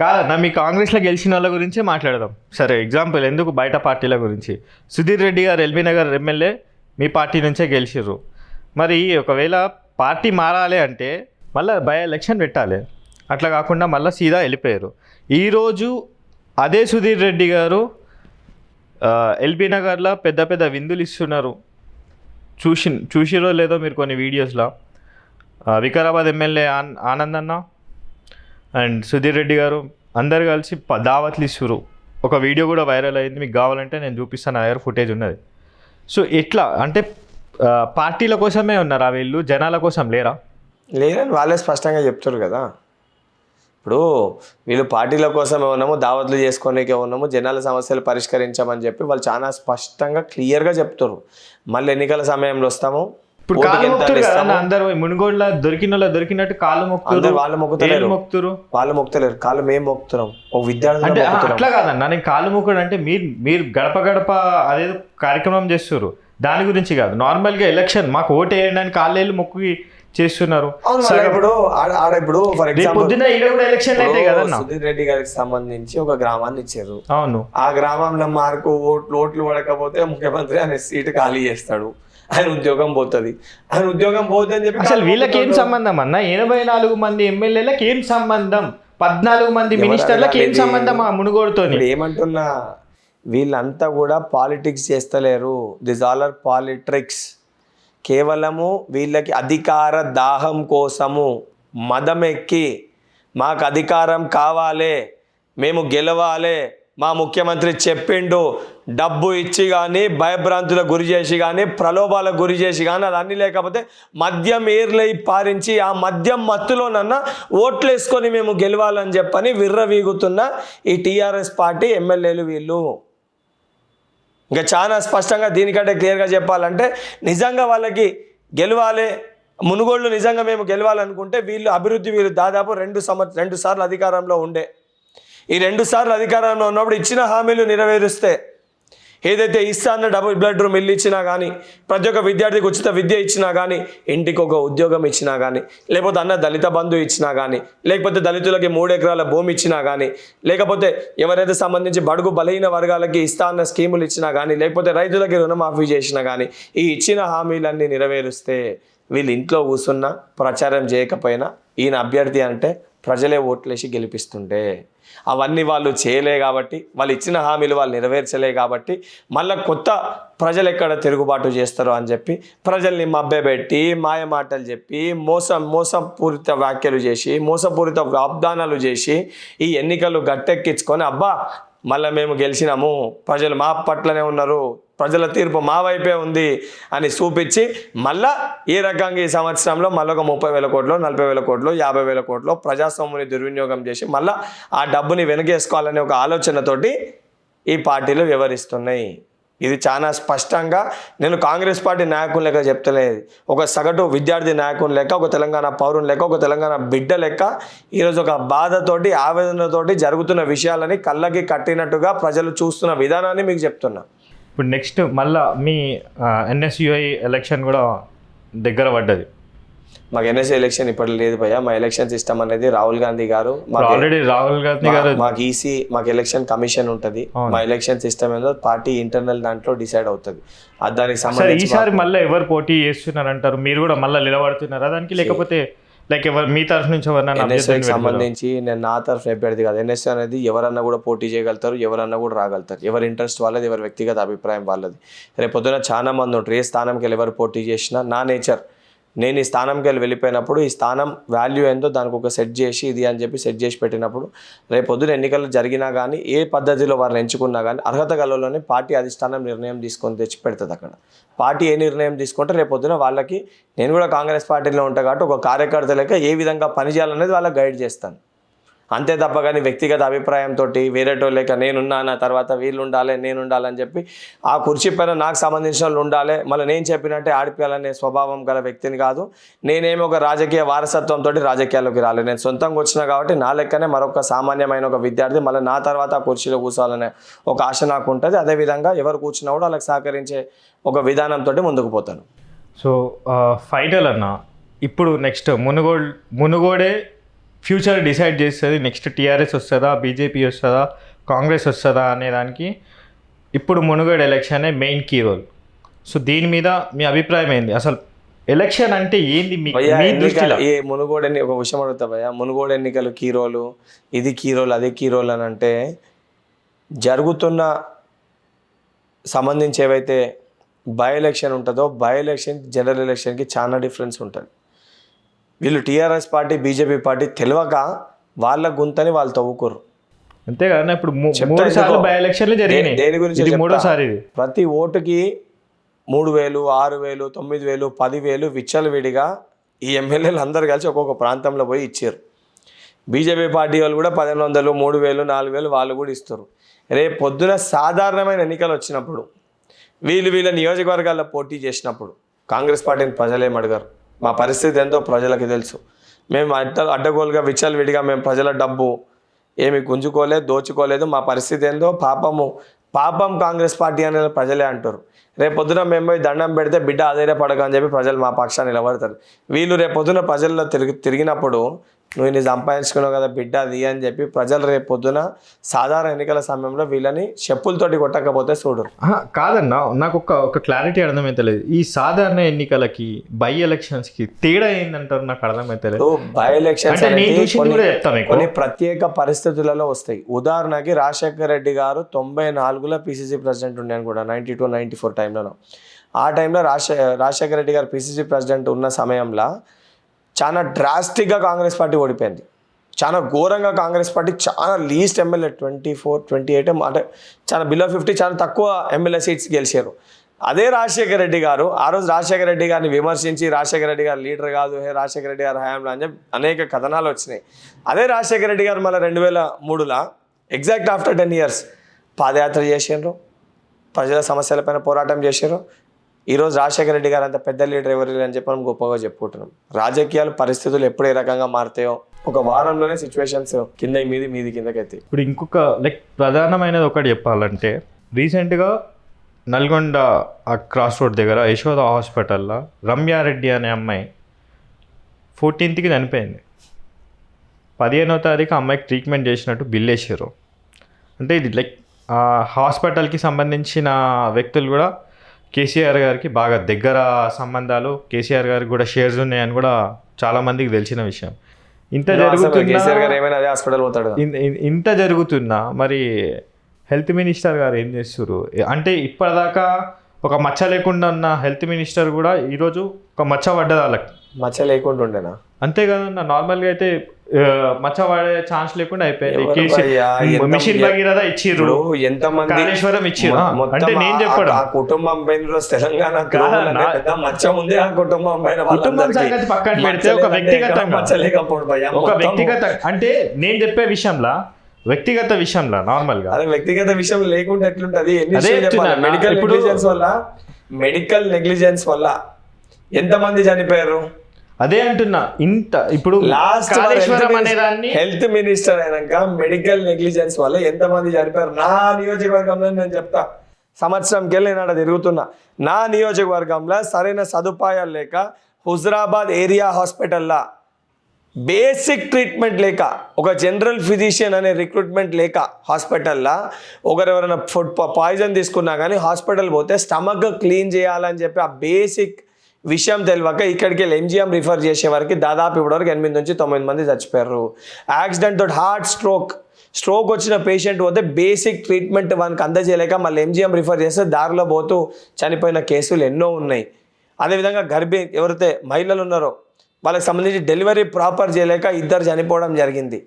కాదన్నా మీ కాంగ్రెస్లో గెలిచిన వాళ్ళ గురించే మాట్లాడదాం. సరే ఎగ్జాంపుల్ ఎందుకు బయట పార్టీల గురించి? సుధీర్ రెడ్డి గారు ఎల్బీ నగర్ ఎమ్మెల్యే మీ పార్టీ నుంచే గెలిచిర్రు. మరి ఒకవేళ పార్టీ మారాలి అంటే మళ్ళీ బై ఎలక్షన్ పెట్టాలి. అట్లా కాకుండా మళ్ళీ సీదా వెళ్ళిపోయారు. ఈరోజు అదే సుధీర్ రెడ్డి గారు ఎల్బీ నగర్లో పెద్ద పెద్ద విందులు ఇస్తున్నారు. చూసి చూసిరో లేదో మీరు కొన్ని వీడియోస్లో వికారాబాద్ ఎమ్మెల్యే ఆన్ ఆనంద్ అన్న అండ్ సుధీర్ రెడ్డి గారు అందరు కలిసి ప- దావత్లు ఇస్తురు ఒక వీడియో కూడా వైరల్ అయింది మీకు కావాలంటే నేను చూపిస్తాను నా దగ్గర ఫుటేజ్ ఉన్నది. సో ఎట్లా అంటే పార్టీల కోసమే ఉన్నారా వీళ్ళు? జనాల కోసం లేరా? లేరని వాళ్ళే స్పష్టంగా చెప్తారు కదా. ఇప్పుడు వీళ్ళు పార్టీల కోసమే ఉన్నాము దావత్లు చేసుకోనికే ఉన్నాము జనాల సమస్యలు పరిష్కరించామని చెప్పి వాళ్ళు చాలా స్పష్టంగా క్లియర్గా చెప్తారు మళ్ళీ ఎన్నికల సమయంలో వస్తాము. ఇప్పుడు కాళ్ళు ఎంత మొక్కుతారు కదా? అందరూ మునుగోడులో దొరికిన వాళ్ళు దొరికినట్టు కాళ్ళు మొక్కుతారు. అందరు వాళ్ళు మొక్కుతలేరు. ఏళ్ళు మొక్కుతారు? వాళ్ళు మొక్కుతలేరు. కాళ్ళు మేము మొక్కుతున్నాం. ఒక విద్యార్థులు అంటే అట్లా కాదన్న. నేను కాళ్ళు మొక్కడు అంటే మీరు మీరు గడప గడప అదేదో కార్యక్రమం చేస్తారు దాని గురించి కాదు. నార్మల్గా ఎలక్షన్ మాకు ఓటు వేయడానికి కాళ్ళేళ్ళు మొక్కి చేస్తున్నారు. ఇప్పుడు ఆడ ఇప్పుడు ఫర్ ఎగ్జాంపుల్ ఎలక్షన్ అయితే కదన్న. సుధీర్ రెడ్డి గారికి సంబంధించి ఒక గ్రామాన్ని ఇచ్చారు. అవును. ఆ గ్రామంలో మార్కు ఓట్లు ఓట్లు పడకపోతే ముఖ్యమంత్రి ఆయన సీటు ఖాళీ చేస్తాడు. ఆయన ఉద్యోగం పోతుంది. ఆయన ఉద్యోగం పోతుంది అని చెప్పి అసలు వీళ్ళకి ఏం సంబంధం అన్న? ఎనభై నాలుగు మంది ఎమ్మెల్యేలకు ఏం సంబంధం? పద్నాలుగు మంది మినిస్టర్లకు ఏం సంబంధం ఆ మునుగోడుతోని? ఇప్పుడు ఏమంటున్నా వీళ్ళంతా కూడా పాలిటిక్స్ చేస్తలేరు. దిస్ ఆల్ ఆర్ పాలిట్రిక్స్ కేవలము వీళ్ళకి అధికార దాహం కోసము మదం ఎక్కి మాకు అధికారం కావాలి. మేము గెలవాలి. మా ముఖ్యమంత్రి చెప్పిండు డబ్బు ఇచ్చి కానీ భయభ్రాంతులకు గురి చేసి కానీ ప్రలోభాలకు గురి చేసి కానీ అది అన్నీ లేకపోతే మద్యం ఏర్లై పారించి ఆ మద్యం మత్తులోనన్నా ఓట్లు వేసుకొని మేము గెలవాలని చెప్పని విర్రవీగుతున్న ఈ టీఆర్ఎస్ పార్టీ ఎమ్మెల్యేలు వీళ్ళు. ఇంకా చాలా స్పష్టంగా దీనికంటే క్లియర్గా చెప్పాలంటే నిజంగా వాళ్ళకి గెలవాలి మునుగోళ్ళు నిజంగా మేము గెలవాలనుకుంటే వీళ్ళు అభివృద్ధి వీళ్ళు దాదాపు రెండు సంవత్సరం రెండు సార్లు అధికారంలో ఉండే ఈ రెండు సార్లు అధికారంలో ఉన్నప్పుడు ఇచ్చిన హామీలు నెరవేరుస్తే ఏదైతే ఇస్తా అన్న డబుల్ బ్లడ్ రూమ్ ఇల్లు ఇచ్చినా కానీ ప్రతి ఒక్క విద్యార్థికి ఉచిత విద్య ఇచ్చినా కానీ ఇంటికి ఒక ఉద్యోగం ఇచ్చినా కానీ లేకపోతే అన్న దళిత బంధు ఇచ్చినా కానీ లేకపోతే దళితులకి మూడు ఎకరాల భూమి ఇచ్చినా కానీ లేకపోతే ఎవరైతే సంబంధించి బడుగు బలహీన వర్గాలకి ఇస్తా అన్న స్కీములు ఇచ్చినా కానీ లేకపోతే రైతులకి రుణమాఫీ చేసినా కానీ ఈ ఇచ్చిన హామీలన్నీ నెరవేరుస్తే వీళ్ళు ఇంట్లో కూర్చున్నా ప్రచారం చేయకపోయినా ఈయన అభ్యర్థి అంటే ప్రజలే ఓట్లేసి గెలిపిస్తుంటే అవన్నీ వాళ్ళు చేయలే కాబట్టి వాళ్ళు ఇచ్చిన హామీలు వాళ్ళు నెరవేర్చలే కాబట్టి మళ్ళీ కొత్త ప్రజలు ఎక్కడ తిరుగుబాటు చేస్తారో అని చెప్పి ప్రజల్ని మభ్యపెట్టి మాయమాటలు చెప్పి మోసం మోసపూరిత వ్యాఖ్యలు చేసి మోసపూరిత వాగ్దానాలు చేసి ఈ ఎన్నికలు గట్టెక్కించుకొని అబ్బా మళ్ళీ మేము గెలిచినాము ప్రజలు మా పట్లనే ఉన్నారు ప్రజల తీర్పు మా వైపే ఉంది అని చూపించి మళ్ళా ఈ రకంగా ఈ సంవత్సరంలో మళ్ళొక ఒక ముప్పై వేల కోట్లు నలభై వేల కోట్లు యాభై వేల కోట్లు ప్రజాస్వామ్యని దుర్వినియోగం చేసి మళ్ళా ఆ డబ్బుని వెనకేసుకోవాలనే ఒక ఆలోచనతోటి ఈ పార్టీలు వివరిస్తున్నాయి ఇది చాలా స్పష్టంగా నేను కాంగ్రెస్ పార్టీ నాయకుని లెక్క చెప్తలేదు. ఒక సగటు విద్యార్థి నాయకుని లెక్క ఒక తెలంగాణ పౌరుని లెక్క ఒక తెలంగాణ బిడ్డ లెక్క ఈరోజు ఒక బాధతోటి ఆవేదనతోటి జరుగుతున్న విషయాలని కళ్ళకి కట్టినట్టుగా ప్రజలు చూస్తున్న విధానాన్ని మీకు చెప్తున్నా. ఇప్పుడు నెక్స్ట్ మళ్ళా మీ ఎన్ఎస్యుఐ ఎలక్షన్ కూడా దగ్గర పడ్డది. మాకు ఎన్ఎస్ఏ ఎలక్షన్ ఇప్పటి లేదు భయ్య. మా ఎలక్షన్ సిస్టమ్ అనేది రాహుల్ గాంధీ గారు మాకు ఆల్రెడీ రాహుల్ గాంధీ గారు మాకు ఈసీ మాకు ఎలక్షన్ కమిషన్ ఉంటుంది. మా ఎలక్షన్ సిస్టమ్ ఏదో పార్టీ ఇంటర్నల్ దాంట్లో డిసైడ్ అవుతుంది. దానికి సంబంధించి ఈసారి మళ్ళీ ఎవరు పోటీ చేస్తున్నారు అంటారు మీరు కూడా మళ్ళీ నిలబడుతున్నారా? దానికి లేకపోతే లైక్ ఎవరు మీ తరఫు నుంచి ఎన్ఎస్ఏకి సంబంధించి నేను నా తరఫున అభ్యర్థి కాదు. ఎన్ఎస్ఏ అనేది ఎవరన్నా కూడా పోటీ చేయగలుగుతారు ఎవరన్నా కూడా రాగలుగుతారు. ఎవరి ఇంట్రెస్ట్ వాళ్ళది ఎవరి వ్యక్తిగత అభిప్రాయం వాళ్ళది. రేపు పొద్దున చాలా మంది ఉంటారు. ఏ స్థానంకి వెళ్ళి ఎవరు పోటీ చేసినా నా నేచర్ నేను ఈ స్థానంకి వెళ్ళి వెళ్ళిపోయినప్పుడు ఈ స్థానం వాల్యూ ఏందో దానికి ఒక సెట్ చేసి ఇది అని చెప్పి సెట్ చేసి పెట్టినప్పుడు రేపు పొద్దున ఎన్నికలు జరిగినా కానీ ఏ పద్ధతిలో వారిని ఎంచుకున్నా కానీ అర్హత గలలోనే పార్టీ అధిష్టానం నిర్ణయం తీసుకొని తెచ్చి పెడుతుంది అక్కడ. పార్టీ ఏ నిర్ణయం తీసుకుంటే రేపు పొద్దున వాళ్ళకి నేను కూడా కాంగ్రెస్ పార్టీలో ఉంటా కాబట్టి ఒక కార్యకర్త లెక్క ఏ విధంగా పనిచేయాలనేది వాళ్ళకి గైడ్ చేస్తాను. అంతే తప్ప కానీ వ్యక్తిగత అభిప్రాయంతో వేరేటో లేక నేనున్నా నా తర్వాత వీళ్ళు ఉండాలి నేను ఉండాలని చెప్పి ఆ కుర్చీ పైన నాకు సంబంధించిన వాళ్ళు ఉండాలి. మళ్ళీ నేను చెప్పినట్టే ఆడిపోయాలనే స్వభావం గల వ్యక్తిని కాదు. నేనేమి ఒక రాజకీయ వారసత్వంతో రాజకీయాల్లోకి రాలేదు నేను సొంతంగా వచ్చినా కాబట్టి నా లెక్కనే మరొక సామాన్యమైన ఒక విద్యార్థి మళ్ళీ నా తర్వాత ఆ కుర్చీలో కూర్చోవాలనే ఒక ఆశ నాకు ఉంటుంది. అదేవిధంగా ఎవరు కూర్చున్నా కూడా వాళ్ళకి సహకరించే ఒక విధానంతో ముందుకు పోతాను. సో ఫైనల్ అన్న ఇప్పుడు నెక్స్ట్ మునుగోడ్ మునుగోడే ఫ్యూచర్ డిసైడ్ చేస్తుంది. నెక్స్ట్ టీఆర్ఎస్ వస్తుందా? బీజేపీ వస్తుందా? కాంగ్రెస్ వస్తుందా అనే దానికి ఇప్పుడు మునుగోడు ఎలక్షనే మెయిన్ కీ రోల్. సో దీని మీద మీ అభిప్రాయం ఏంది? అసలు ఎలక్షన్ అంటే ఏంది మీ దృష్టిలో? ఏ మునుగోడు ఎన్ని ఒక విషయం అడుగుతా భయ్యా. మునుగోడు ఎన్నికలు కీరోలు ఇది కీరోలు అదే కీరోలు అని అంటే జరుగుతున్న సంబంధించి ఏవైతే బై ఎలక్షన్ ఉంటుందో బై ఎలక్షన్ జనరల్ ఎలక్షన్కి చాలా డిఫరెన్స్ ఉంటుంది. వీళ్ళు టీఆర్ఎస్ పార్టీ బీజేపీ పార్టీ తెలియక వాళ్ళ గుంతని వాళ్ళు తవ్వుకోరు. అంతేగాని ఇప్పుడు ము- చెప్తా మూడు సార్లు ఎందుకో. బై ఎలక్షన్లు దే- జరిగినాయి. దేని గురించి. మూడోసారి ప్రతి ఓటుకి మూడు వేలు ఆరు వేలు తొమ్మిది వేలు పదివేలు విచ్చలవిడిగా ఈ ఎమ్మెల్యేలు అందరు కలిసి ఒక్కొక్క ప్రాంతంలో పోయి ఇచ్చారు. బీజేపీ పార్టీ వాళ్ళు కూడా పదిహేను వందలు మూడు వేలు నాలుగు వేలు వాళ్ళు కూడా ఇస్తారు. రేపు పొద్దున సాధారణమైన ఎన్నికలు వచ్చినప్పుడు వీళ్ళు వీళ్ళ నియోజకవర్గాల్లో పోటీ చేసినప్పుడు కాంగ్రెస్ పార్టీని ప్రజలేం అడగారు. మా పరిస్థితి ఏందో ప్రజలకు తెలుసు. మేము అడ్డ అడ్డగోలుగా విచ్చలవిడిగా మేము ప్రజల డబ్బు ఏమి గుంజుకోలేదు దోచుకోలేదు. మా పరిస్థితి ఏందో పాపము పాపం కాంగ్రెస్ పార్టీ అనేది ప్రజలే అంటారు. రేపు పొద్దున మేము పోయి దండం పెడితే బిడ్డ ఆధైర్యపడక అని చెప్పి ప్రజలు మా పక్షాన్ని నిలబడతారు. వీళ్ళు రేపు పొద్దున ప్రజల్లో తిరిగి తిరిగినప్పుడు నువ్వు ఇన్ని సంపాదించుకున్నావు కదా బిడ్డ అది అని చెప్పి ప్రజలు రేపు పొద్దున సాధారణ ఎన్నికల సమయంలో వీళ్ళని చెప్పులతోటి కొట్టకపోతే చూడరు ఆహా, కాదన్నా నాకు ఒక ఒక క్లారిటీ అర్థమైతలేదు ఈ సాధారణ ఎన్నికలకి బై ఎలక్షన్స్కి తేడా ఏందంటారు నాకు అర్థమైతలేదు బై ఎలక్షన్స్ కొన్ని- ప్రత్యేక పరిస్థితులలో వస్తాయి. ఉదాహరణకి రాజశేఖర రెడ్డి గారు తొంభై నాలుగులో పిసిసి ప్రెసిడెంట్ ఉండే కూడా నైంటీ టూ నైంటీ ఫోర్ టైంలో ఆ టైంలో రాజశే రాజశేఖర రెడ్డి గారు పిసిసి ప్రెసిడెంట్ ఉన్న సమయంలో చాలా డ్రాస్టిక్గా కాంగ్రెస్ పార్టీ ఓడిపోయింది. చాలా ఘోరంగా కాంగ్రెస్ పార్టీ చాలా least MLA twenty four twenty eight అంటే చాలా బిలో ఫిఫ్టీ చాలా తక్కువ ఎమ్మెల్యే సీట్స్ గెలిచారు. అదే రాజశేఖర రెడ్డి గారు ఆ రోజు రాజశేఖర రెడ్డి గారిని విమర్శించి రాజశేఖర రెడ్డి గారు లీడర్ కాదు హే రాజశేఖర రెడ్డి గారు హయాంలో అని చెప్పి అనేక కథనాలు వచ్చినాయి. అదే రాజశేఖర రెడ్డి గారు మళ్ళీ రెండు వేల మూడులో exact after ten years padayatra చేసిండ్రు. ప్రజల సమస్యలపైన పోరాటం చేశారు ఈరోజు రాజశేఖర రెడ్డి గారు అంత పెద్ద లీడర్ ఎవరు అని చెప్పి మనం గొప్పగా చెప్పుకుంటున్నాం. రాజకీయాలు పరిస్థితులు ఎప్పుడు ఏ రకంగా మారుతాయో ఒక వారంలోనే సిచ్యువేషన్స్ కింద మీది మీది కిందకైతే. ఇప్పుడు ఇంకొక లైక్ ప్రధానమైనది ఒకటి చెప్పాలంటే రీసెంట్గా నల్గొండ ఆ క్రాస్ రోడ్ దగ్గర యశోద హాస్పిటల్లో రమ్యారెడ్డి అనే అమ్మాయి ఫోర్టీన్త్కి చనిపోయింది. పదిహేనో తారీఖు ఆ అమ్మాయికి ట్రీట్మెంట్ చేసినట్టు బిల్ వేసారు అంటే ఇది లైక్ హాస్పిటల్కి సంబంధించిన వ్యక్తులు కూడా కేసీఆర్ గారికి బాగా దగ్గర సంబంధాలు కేసీఆర్ గారికి కూడా షేర్స్ ఉన్నాయని కూడా చాలా మందికి తెలిసిన విషయం. ఇంత జరుగుతున్నా ఇన్- ఇంత జరుగుతున్నా మరి హెల్త్ మినిస్టర్ గారు ఏం చేస్తారు అంటే ఇప్పటిదాకా ఒక మచ్చ లేకుండా ఉన్న హెల్త్ మినిస్టర్ కూడా ఈరోజు ఒక మచ్చ పడ్డది వాళ్ళకి. మచ్చ లేకుండా ఉండేనా? అంతే కదన్న నార్మల్గా అయితే ఆ, మచ్చ పడే ఛాన్స్ లేకుండా అయిపోయింది? ఎంత- మిషన్ భగీరథ ఇచ్చిర్రు ఎంతమంది కాళేశ్వరం ఇచ్చిర్రు అంటే నేను చెప్పడం ఆ కుటుంబం పైన తెలంగాణ మచ్చ ఉంది ఆ కుటుంబం పైన కుటుంబం. సంగతి పక్కన పెడితే ఒక లేదంటే వ్యక్తిగతంగా ఎక్కడ మచ్చ లేకపోవడం భయ్యా. ఒక. వ్యక్తిగత అంటే నేను చెప్పే విషయంలో వ్యక్తిగత విషయంలో నార్మల్గా అదే వ్యక్తిగత విషయం లేకుండా ఎట్లుంటది. మెడికల్ నెగ్లిజెన్స్ వల్ల మెడికల్ నెగ్లిజెన్స్ వల్ల ఎంతమంది చనిపోయారు అదే అంటున్నా ఇంత ఇప్పుడు లాస్ట్ హెల్త్ మినిస్టర్ అయినాక మెడికల్ నెగ్లిజెన్స్ వల్ల ఎంతమంది చనిపోయారు? నా నియోజకవర్గంలో నేను చెప్తా. సంవత్సరంకి వెళ్ళి నేను తిరుగుతున్నా. నా నియోజకవర్గంలో సరైన సదుపాయాలు లేక హుజరాబాద్ ఏరియా హాస్పిటల్లో బేసిక్ ట్రీట్మెంట్ లేక ఒక జనరల్ ఫిజిషియన్ అనే రిక్రూట్మెంట్ లేక హాస్పిటల్లో ఒకరు ఎవరైనా ఫుడ్ పాయిజన్ తీసుకున్నా కానీ హాస్పిటల్ పోతే స్టమక్ క్లీన్ చేయాలని చెప్పి ఆ బేసిక్ విషయం తెలియక ఇక్కడికి వెళ్ళి ఎంజిఎం రిఫర్ చేసే వరకు దాదాపు ఇప్పటివరకు ఎనిమిది నుంచి తొమ్మిది మంది చచ్చిపోయారు. యాక్సిడెంట్ తోటి హార్ట్ స్ట్రోక్ స్ట్రోక్ వచ్చిన పేషెంట్ పోతే బేసిక్ ట్రీట్మెంట్ వానికి అందజేయలేక మళ్ళీ ఎంజిఎం రిఫర్ చేస్తే దారిలో పోతూ చనిపోయిన కేసులు ఎన్నో ఉన్నాయి. అదేవిధంగా గర్భిణి ఎవరైతే మహిళలు ఉన్నారో వాళ్ళకి సంబంధించి డెలివరీ ప్రాపర్ చేయలేక ఇద్దరు చనిపోవడం జరిగింది.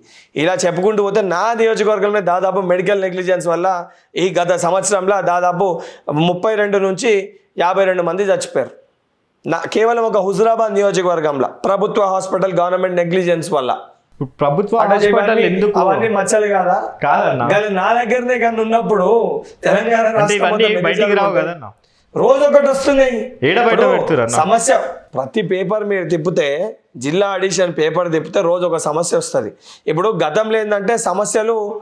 ఇలా చెప్పుకుంటూ పోతే నా నియోజకవర్గంలో దాదాపు మెడికల్ నెగ్లిజెన్స్ వల్ల ఈ గత సంవత్సరంలో దాదాపు ముప్పై రెండు నుంచి యాభై రెండు మంది చచ్చిపోయారు. నా కేవలం ఒక హుజురాబాద్ నియోజకవర్గంలో ప్రభుత్వ హాస్పిటల్ గవర్నమెంట్ నెగ్లిజెన్స్ వల్ల. ప్రభుత్వ హాస్పిటల్ ఎందుకు? అవన్నీ మచ్చలు కాదా? కాదన్నా. నా దగ్గరనే కానీ ఉన్నప్పుడు తెలంగాణ బయటికి రావు. కదన్నా. రోజు ఒకటి వస్తున్నాయి? సమస్య ప్రతి పేపర్ మీరు తిప్పితే జిల్లా అడిషన్ పేపర్ తిప్పితే రోజు ఒక సమస్య వస్తుంది. ఇప్పుడు గతంలో ఏంటంటే సమస్యలు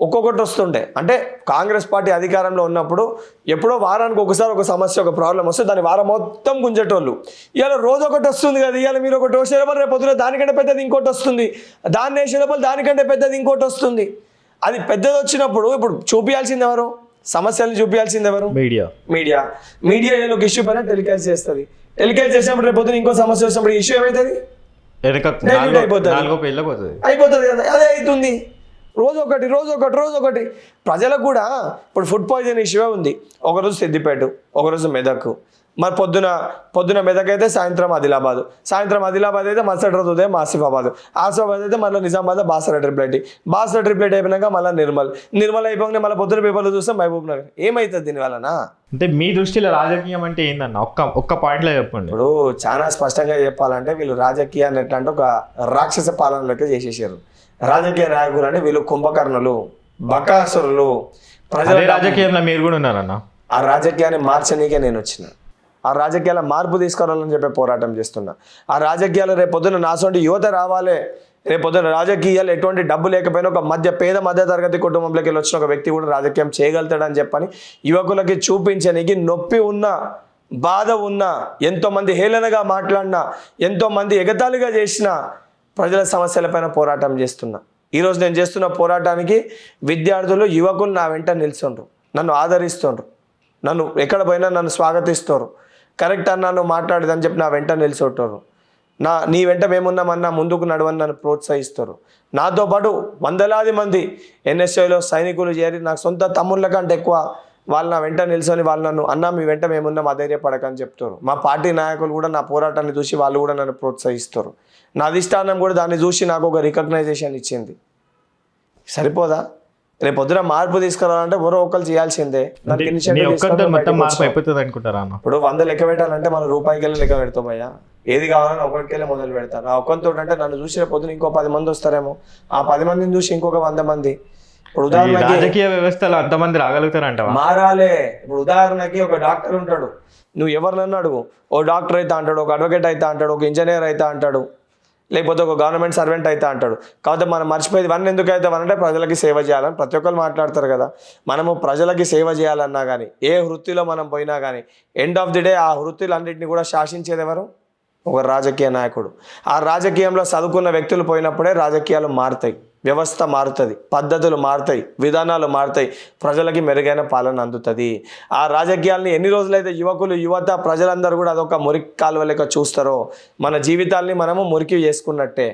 ఒక్కొక్కటి వస్తుండే. అంటే కాంగ్రెస్ పార్టీ అధికారంలో ఉన్నప్పుడు ఎప్పుడో వారానికి ఒకసారి ఒక సమస్య ఒక ప్రాబ్లం వస్తే దాని వారం మొత్తం గుంజేటోళ్ళు. ఇవాళ రోజు ఒకటి వస్తుంది కదా ఇవాళ మీరు ఒకటి వేసేటప్పుడు రేపు పొద్దున దానికంటే పెద్దది ఇంకోటి వస్తుంది. దాన్ని వేసేటప్పుడు దానికంటే పెద్దది ఇంకోటి వస్తుంది. అది పెద్దది వచ్చినప్పుడు ఇప్పుడు చూపించాల్సింది ఎవరు? సమస్యలను చూపించాల్సింది ఎవరు? మీడియా. మీడియా. మీడియా ఏదో ఒక ఇష్యూ పైన టెలికాస్ట్ చేస్తుంది. టెలికాస్ట్ చేసినప్పుడు రేపు పొద్దున ఇంకో సమస్య వచ్చినప్పుడు ఇష్యూ ఏమవుతుంది అయిపోతుంది. అయిపోతుంది కదా అదే అవుతుంది. రోజు ఒకటి రోజు ఒకటి రోజు ఒకటి ప్రజలకు కూడా ఇప్పుడు ఫుడ్ పాయిజన్ ఇష్యూ ఉంది. ఒకరోజు సిద్దిపేట ఒకరోజు మెదక్. మరి పొద్దున పొద్దున మెదక్ అయితే సాయంత్రం ఆదిలాబాద్. సాయంత్రం ఆదిలాబాద్ అయితే మరుసటి రోజు ఉదయం ఆసిఫాబాద్. ఆసిఫాబాద్ అయితే మళ్ళీ Nizamabad Basara triple IT Basara triple IT అయిపోయినాక మళ్ళీ నిర్మల్. నిర్మల్ అయిపోగానే మళ్ళీ పొద్దున పేపర్లో చూస్తే మహబూబ్ నగర్. ఏమవుతుంది దీని వలన? అంటే మీ దృష్టిలో రాజకీయం అంటే ఏందన్న? ఒక్క ఒక్క పాయింట్లో చెప్పండి. ఇప్పుడు చాలా స్పష్టంగా చెప్పాలంటే వీళ్ళు రాజకీయాన్ని ఎట్లా అంటే ఒక రాక్షస పాలనలోకి చేసేసారు. రాజకీయ నాయకులు అంటే వీళ్ళు కుంభకర్ణులు బకాసురులు ప్రజల రాజకీయంలో మీరు కూడా ఉన్నారన్న. ఆ రాజకీయాన్ని మార్చనీకే నేను వచ్చిన. ఆ రాజకీయాల మార్పు తీసుకురావాలని చెప్పి పోరాటం చేస్తున్నా. ఆ రాజకీయాలు రేపు పొద్దున నాసోంటి యువత రావాలి. రేపు పొద్దున రాజకీయాలు ఎటువంటి డబ్బు లేకపోయినా ఒక మధ్య పేద మధ్య తరగతి కుటుంబంలోకి వెళ్ళి వచ్చిన ఒక వ్యక్తి కూడా రాజకీయం చేయగలుగుతాడని చెప్పని యువకులకి చూపించడానికి నొప్పి ఉన్న బాధ ఉన్న ఎంతోమంది హేళనగా మాట్లాడినా ఎంతోమంది ఎగతాళిగా చేసిన ప్రజల సమస్యలపైన పోరాటం చేస్తున్నా. ఈరోజు నేను చేస్తున్న పోరాటానికి విద్యార్థులు యువకులు నా వెంట నిల్చుండ్రు. నన్ను ఆదరిస్తుండ్రు. నన్ను ఎక్కడ పోయినా నన్ను స్వాగతిస్తారు కరెక్ట్ అన్నాను మాట్లాడదని చెప్పి నా వెంట నిలిచోటారు. నా నీ వెంట మేమున్నామన్నా ముందుకు నడవని నన్ను ప్రోత్సహిస్తారు నాతో పాటు వందలాది మంది ఎన్ఎస్ఐలో సైనికులు చేరి నాకు సొంత తమ్ముళ్ళ కంటే ఎక్కువ వాళ్ళు నా వెంట నిల్చొని వాళ్ళు నన్ను అన్న మీ వెంట మేమున్నాం అధైర్యపడకని చెప్తారు మా పార్టీ నాయకులు కూడా నా పోరాటాన్ని చూసి వాళ్ళు కూడా నన్ను ప్రోత్సహిస్తారు నా అధిష్టానం కూడా దాన్ని చూసి నాకు ఒక రికగ్నైజేషన్ ఇచ్చింది. సరిపోదా? రేపు పొద్దున మార్పు తీసుకురావాలంటే ఎవరో ఒకరు చేయాల్సిందే. ఇప్పుడు వంద లెక్క పెట్టాలంటే మనం రూపాయికి వెళ్ళి లెక్క పెడతాం అయ్యా. ఏది కావాలని ఒకటికెళ్ళి మొదలు పెడతారు. ఆ ఒక్కరితో అంటే నన్ను చూసిన పొద్దున ఇంకో పది మంది వస్తారేమో. ఆ పది మందిని చూసి ఇంకొక వంద మంది. ఇప్పుడు ఈ ఉదాహరణకి రాజకీయ వ్యవస్థలో అంతమంది రాగలుగుతారంటవా? మారాలే. ఇప్పుడు ఉదాహరణకి ఒక డాక్టర్ ఉంటాడు. నువ్వు ఎవరినన్నా అడుగు. ఓ డాక్టర్ అయితే అంటాడు ఒక అడ్వకేట్ అయితే అంటాడు ఒక ఇంజనీర్ అయితే అంటాడు లేకపోతే ఒక గవర్నమెంట్ సర్వెంట్ అయితే అంటాడు. కాకపోతే మనం మర్చిపోయేది ఇవన్నీ ఎందుకు అయితే అంటే ప్రజలకి సేవ చేయాలని. ప్రతి ఒక్కరు మాట్లాడతారు కదా. మనము ప్రజలకి సేవ చేయాలన్నా కానీ ఏ వృత్తిలో మనం పోయినా కానీ ఎండ్ ఆఫ్ ది డే ఆ వృత్తులన్నింటినీ కూడా శాసించేది ఎవరు? ఒక రాజకీయ నాయకుడు. ఆ రాజకీయంలో చదువుకున్న వ్యక్తులు పోయినప్పుడే రాజకీయాలు మారుతాయి. వ్యవస్థ మారుతుంది పద్ధతులు మారుతాయి విధానాలు మారుతాయి ప్రజలకి మెరుగైన పాలన అందుతుంది. ఆ రాజకీయాల్ని ఎన్ని రోజులైతే యువకులు యువత ప్రజలందరూ కూడా అదొక మురికి కాలువ లెక్క చూస్తారో మన జీవితాల్ని మనము మురికి చేసుకున్నట్టే.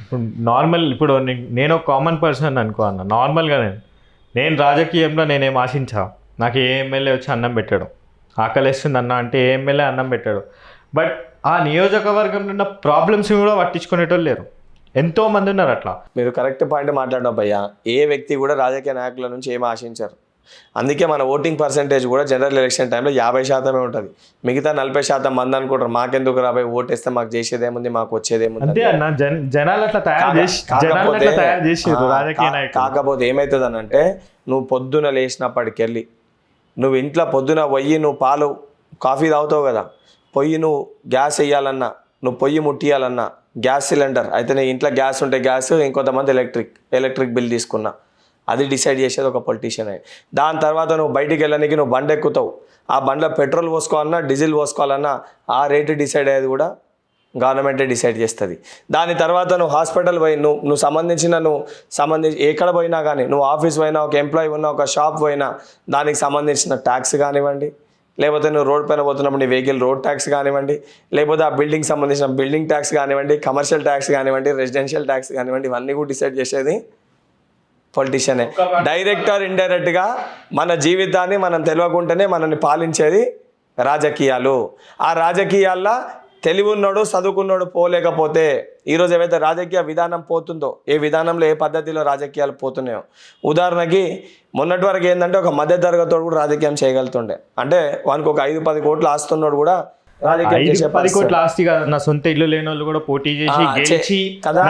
ఇప్పుడు నార్మల్ ఇప్పుడు నేను ఒక కామన్ పర్సన్ అనుకో అన్న నార్మల్గా నేను నేను రాజకీయంలో నేనేం ఆశించా? నాకు ఏ ఎమ్మెల్యే వచ్చి అన్నం పెట్టాడు. ఆకలిస్తుంది అన్న అంటే ఏ ఎమ్మెల్యే అన్నం పెట్టాడు. బట్ ఆ నియోజకవర్గంలో ఉన్న ప్రాబ్లమ్స్ కూడా పట్టించుకునేటోళ్ళు లేరు. ఎంతో మంది ఉన్నారు అట్లా. మీరు కరెక్ట్ పాయింట్ మాట్లాడడం భయ్యా ఏ వ్యక్తి కూడా రాజకీయ నాయకుల నుంచి ఏం ఆశించారు. అందుకే మన ఓటింగ్ పర్సంటేజ్ కూడా జనరల్ ఎలక్షన్ టైంలో యాభై శాతమే ఉంటుంది. మిగతా నలభై శాతం మంది అనుకుంటారు మాకెందుకు రాబోయే ఓటేస్తే మాకు చేసేదేముంది మాకు వచ్చేదేముంది కాకపోతే ఏమవుతుంది అని అంటే నువ్వు పొద్దున లేచినప్పటికెళ్ళి నువ్వు ఇంట్లో పొద్దున పొయ్యి నువ్వు పాలు కాఫీ తాగుతావు కదా పొయ్యి నువ్వు గ్యాస్ వేయాలన్నా నువ్వు పొయ్యి ముట్టియాలన్నా గ్యాస్ సిలిండర్. అయితే నీ ఇంట్లో గ్యాస్ ఉంటే గ్యాస్ ఇంకొంతమంది ఎలక్ట్రిక్ ఎలక్ట్రిక్ బిల్ తీసుకున్నా. అది డిసైడ్ చేసేది ఒక పొలిటీషియన్ అయ్యి దాని తర్వాత నువ్వు బయటికి వెళ్ళడానికి నువ్వు బండి ఎక్కుతావు. ఆ బండిలో పెట్రోల్ పోసుకోవాలన్నా డీజిల్ పోసుకోవాలన్నా ఆ రేటు డిసైడ్ అయ్యేది కూడా గవర్నమెంటే డిసైడ్ చేస్తుంది. దాని తర్వాత నువ్వు హాస్పిటల్ పోయి నువ్వు నువ్వు సంబంధించిన నువ్వు సంబంధించి ఎక్కడ పోయినా కానీ నువ్వు ఆఫీస్ పోయినా ఒక ఎంప్లాయీ ఉన్నా ఒక షాప్ పోయినా దానికి సంబంధించిన ట్యాక్స్ కానివ్వండి లేకపోతే నువ్వు రోడ్ పైన పోతున్నప్పుడు నీ వెహికల్ రోడ్ ట్యాక్స్ కానివ్వండి లేకపోతే ఆ బిల్డింగ్ సంబంధించిన బిల్డింగ్ ట్యాక్స్ కానివ్వండి కమర్షియల్ ట్యాక్స్ కానివ్వండి రెసిడెన్షియల్ ట్యాక్స్ కానివ్వండి ఇవన్నీ కూడా డిసైడ్ చేసేది పొలిటీషియనే డైరెక్ట్ ఆర్ ఇండైరెక్ట్గా మన జీవితాన్ని మనం తెలియకుండానే మనల్ని పాలించేది రాజకీయాలు. ఆ రాజకీయాల్లో తెలివి ఉన్నాడు చదువుకున్నాడు పోలేకపోతే ఈరోజు ఏవైతే రాజకీయ విధానం పోతుందో ఏ విధానంలో ఏ పద్ధతిలో రాజకీయాలు పోతున్నాయో. ఉదాహరణకి మొన్నటి వరకు ఏంటంటే ఒక మధ్య తరగతి కూడా రాజకీయం చేయగలుగుతుండే. అంటే వానికి ఒక ఐదు పది కోట్లు ఆస్తున్నాడు కూడా పది. కోట్ల ఆస్తి కాదు నా సొంత ఇల్లు లేని వాళ్ళు కూడా పోటీ చేసి గెలిచి?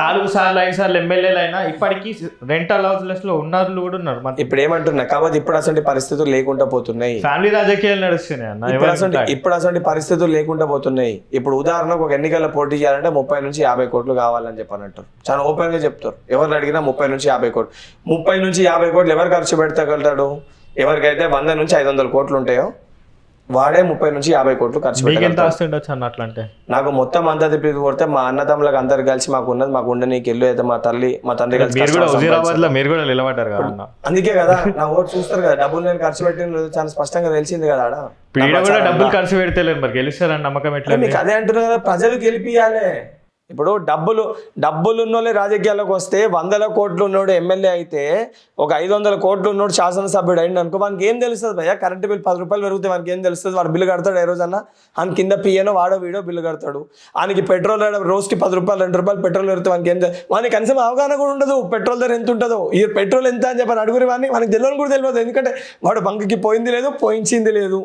నాలుగు సార్లు ఐదు సార్లు ఎమ్మెల్యేలు అయినా ఇప్పటికీ రెంటల్ హౌస్లెస్లో ఉన్నారు కూడా ఉన్నారు. ఇప్పుడు ఏమంటున్నా కాబట్టి ఇప్పుడు అసలు పరిస్థితులు లేకుండా పోతున్నాయి. ఫ్యామిలీ రాజకీయాలు నడుస్తున్నాయి అన్న ఇప్పుడు అసలు పరిస్థితులు లేకుండా పోతున్నాయి. ఇప్పుడు ఉదాహరణకు ఒక ఎన్నికల్లో పోటీ చేయాలంటే ముప్పై నుంచి యాభై కోట్లు కావాలని చెప్పి అని అంటారు చాలా ఓపెన్గా చెప్తారు. ఎవరిని అడిగినా ముప్పై నుంచి యాభై కోట్లు. ముప్పై నుంచి యాభై కోట్లు ఎవరు ఖర్చు పెడతగలుగుతాడు? ఎవరికైతే వంద నుంచి ఐదు వందల కోట్లు ఉంటాయో వాడే ముప్పై నుంచి యాభై కోట్లు ఖర్చు మీకు ఎంత పెట్టగలుగుతాడు ఆస్తి ఉండొచ్చు అన్న అట్లంటే? నాకు మొత్తం అంతా తిప్పి కొడితే మా అన్నదమ్ములకు అందరు కలిసి మాకు ఉన్నది మాకు ఉండే నీకు ఇల్లు అయితే మా తల్లి మా తండ్రి కలిసి మీరు కూడా కష్టపడి హుజీరాబాద్లో మీరు కూడా నిలబడ్డారు కదా అందుకే కదా నా ఓటు చూస్తారు కదా డబ్బులు నేను ఖర్చు పెట్టిన చాలా స్పష్టంగా తెలిసింది కదా ఆడ. కూడా డబ్బులు ఖర్చు మరి గెలుస్తారని నమ్మకం ఎట్లా అరే మీకు అదే అంటున్నా కదా ప్రజలు గెలిపియాలి. ఇప్పుడు డబ్బులు డబ్బులు ఉన్నోళ్ళే రాజకీయాల్లోకి వస్తే వందల కోట్లు ఉన్నోడు ఎమ్మెల్యే అయితే ఒక ఐదు వందల కోట్లు ఉన్నోడు శాసనసభ్యుడు అయింది అనుకో వానికి ఏం తెలుస్తుంది భయ్యా? కరెంట్ బిల్ పది రూపాయలు పెరిగితే వానికి ఏం తెలుస్తుంది? వాడు బిల్లు కడతాడు ఏ రోజన్నా? ఆయన కింద పియ్యనో వాడో వీడో బిల్లు కడతాడు. ఆయనకి పెట్రోల్ రోజుకి పది రూపాయలు రెండు రూపాయలు పెట్రోల్ పెరిగితే వానికి ఏం వానికి కనీసం అవగాహన కూడా ఉండదు. పెట్రోల్ ధర ఎంత ఉంటుందో? ఈ పెట్రోల్ ఎంత అని చెప్పని అడుగురి వాడిని మనకి తెలియని కూడా తెలియదు. ఎందుకంటే వాడు బంకుకి పోయింది లేదు పోయించింది లేదు.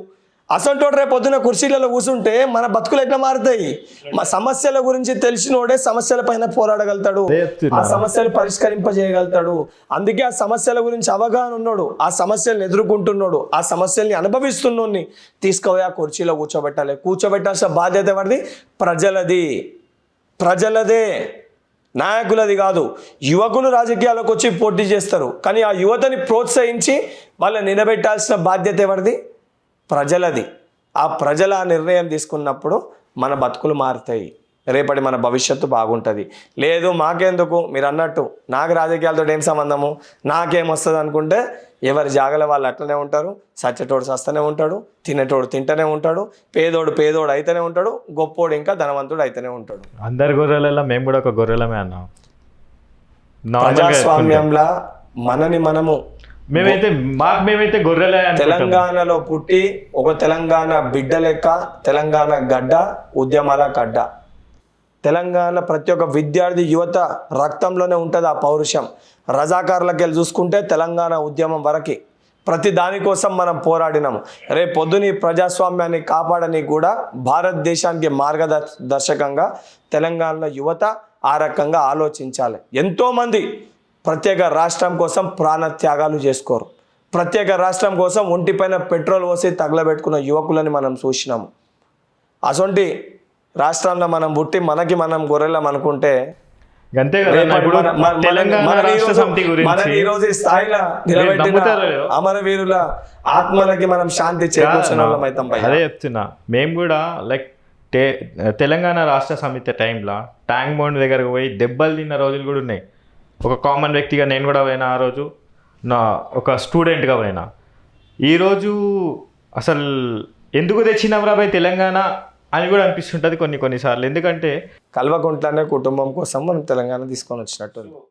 అసంటోడు రేపు పొద్దున కుర్చీలలో కూర్చుంటే మన బతుకులు ఎట్లా మారుతాయి? మా సమస్యల గురించి తెలిసినోడే సమస్యల పైన పోరాడగలుగుతాడు. ఆ సమస్యలు పరిష్కరింపజేయగలుగుతాడు. అందుకే ఆ సమస్యల గురించి అవగాహన ఉన్నాడు ఆ సమస్యలను ఎదుర్కొంటున్నాడు ఆ సమస్యల్ని అనుభవిస్తున్నోడిని తీసుకుపోయి ఆ కుర్చీలో కూర్చోబెట్టాలి. కూర్చోబెట్టాల్సిన బాధ్యత ఎవరిది? ప్రజలది. ప్రజలదే. నాయకులది కాదు. యువకులు రాజకీయాలకు వచ్చి పోటీ చేస్తారు. కానీ ఆ యువతని ప్రోత్సహించి వాళ్ళని నిలబెట్టాల్సిన బాధ్యత ఎవరిది? ప్రజలది. ఆ ప్రజల నిర్ణయం తీసుకున్నప్పుడు మన బతుకులు మారుతాయి. రేపటి మన భవిష్యత్తు బాగుంటుంది. లేదు మాకెందుకు? మీరు అన్నట్టు నాకు రాజకీయాలతో ఏం సంబంధము? నాకేం వస్తుంది అనుకుంటే ఎవరి జాగల వాళ్ళు అట్లనే ఉంటారు. సచ్చటోడు సస్తనే ఉంటాడు. తినేటోడు తింటూనే ఉంటాడు. పేదోడు పేదోడు అయితేనే ఉంటాడు. గొప్పోడు ఇంకా ధనవంతుడు అయితేనే ఉంటాడు. అందరి గొర్రెలలో మేము కూడా ఒక గొర్రెలమే అన్న. ప్రజాస్వామ్యంలా మనని మనము మేమైతే మాకు మేమైతే గొర్రెలే తెలంగాణలో పుట్టి ఒక తెలంగాణ బిడ్డ లెక్క తెలంగాణ గడ్డ ఉద్యమాల గడ్డ. తెలంగాణ ప్రతి ఒక్క విద్యార్థి యువత రక్తంలోనే ఉంటుంది ఆ పౌరుషం. రజాకారులకి వెళ్ళి చూసుకుంటే తెలంగాణ ఉద్యమం వరకు. ప్రతి దానికోసం మనం పోరాడినాము. రేపు పొద్దున ప్రజాస్వామ్యాన్ని కాపాడని కూడా భారతదేశానికి మార్గదర్శకంగా తెలంగాణలో యువత ఆ రకంగా ఆలోచించాలి. ఎంతోమంది ప్రత్యేక రాష్ట్రం కోసం ప్రాణ త్యాగాలు చేసుకోరు ప్రత్యేక రాష్ట్రం కోసం ఒంటిపైన పెట్రోల్ పోసి తగలబెట్టుకున్న యువకులని మనం చూసినాము అసొంటి రాష్ట్రంలో మనం పుట్టి మనకి మనం గొర్రెలం అనుకుంటే ఈరోజు- స్థాయిలో నిలబెట్టిన? అమరవీరుల ఆత్మలకి మనం శాంతి చేకూర్చిన వాళ్ళం అవుతాం. అదే చెప్తున్నా మేము కూడా లైక్ తెలంగాణ రాష్ట్ర సమితి టైంలో ట్యాంక్ బౌండ్ దగ్గరకు పోయి దెబ్బలు తిన్న రోజులు కూడా ఉన్నాయి ఒక కామన్ వ్యక్తిగా నేను కూడా పోయినా ఆ రోజు. నా ఒక స్టూడెంట్గా పోయినా. ఈరోజు అసలు ఎందుకు తెచ్చినవరా రాబాయ్ తెలంగాణ అని కూడా అనిపిస్తుంటుంది కొన్ని కొన్నిసార్లు ఎందుకంటే కల్వకుంట్లనే కుటుంబం కోసం మనం తెలంగాణ తీసుకొని వచ్చినట్టు